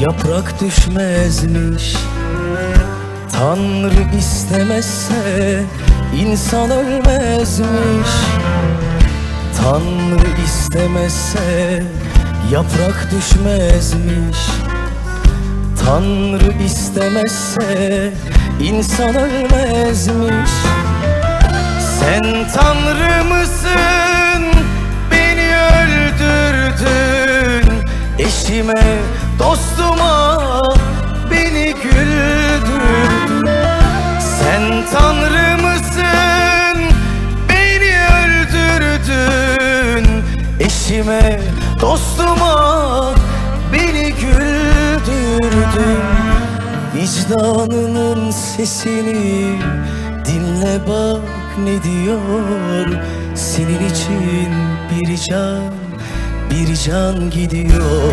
yaprak düşmezmiş. Tanrı istemezse insan ölmezmiş. Tanrı istemezse yaprak düşmezmiş. Tanrı istemezse insan ölmezmiş. Sen Tanrı mısın? Beni öldürdün. Eşime, dostuma beni güldürdün. Sen Tanrı mısın? Beni öldürdün. Eşime, dostuma beni güldürdün. Vicdanının sesini dinle bak ne diyor. Senin için bir can, bir can gidiyor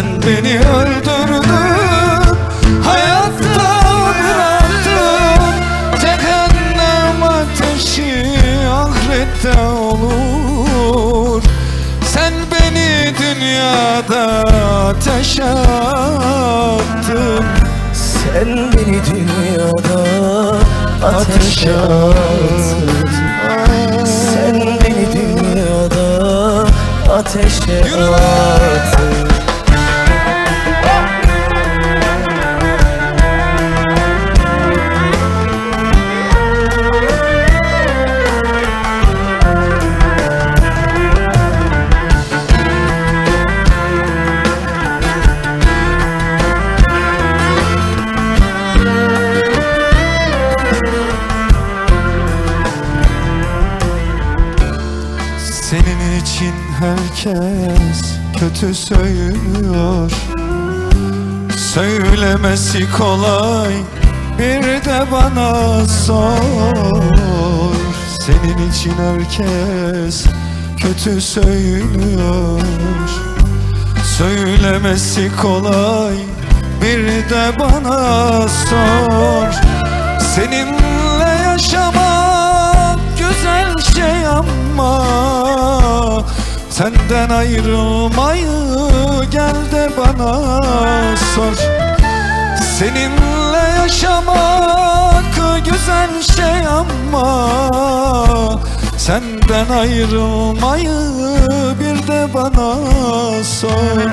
Sen beni öldürdün hayatta bıraktın. Cehennem ateşi ahirette olur. Sen beni dünyada ateşe attın. Sen beni dünyada ateşe attın. Sen beni dünyada ateşe attın için herkes kötü söylüyor. Söylemesi kolay bir de bana sor. Senin için herkes kötü söylüyor. Söylemesi kolay bir de bana sor Senden ayrılmayı gel de bana sor. Seninle yaşamak güzel şey ama Senden ayrılmayı bir de bana sor.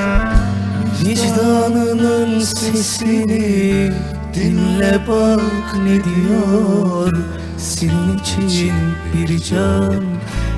Vicdanının sesini dinle bak ne diyor. Senin için bir can,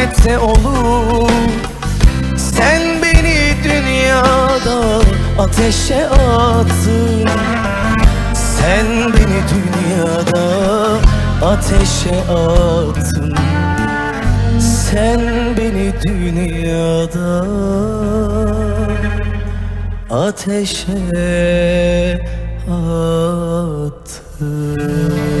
ahirette olur. Sen beni dünyada ateşe attın. Sen beni dünyada ateşe attın. Sen beni dünyada ateşe attın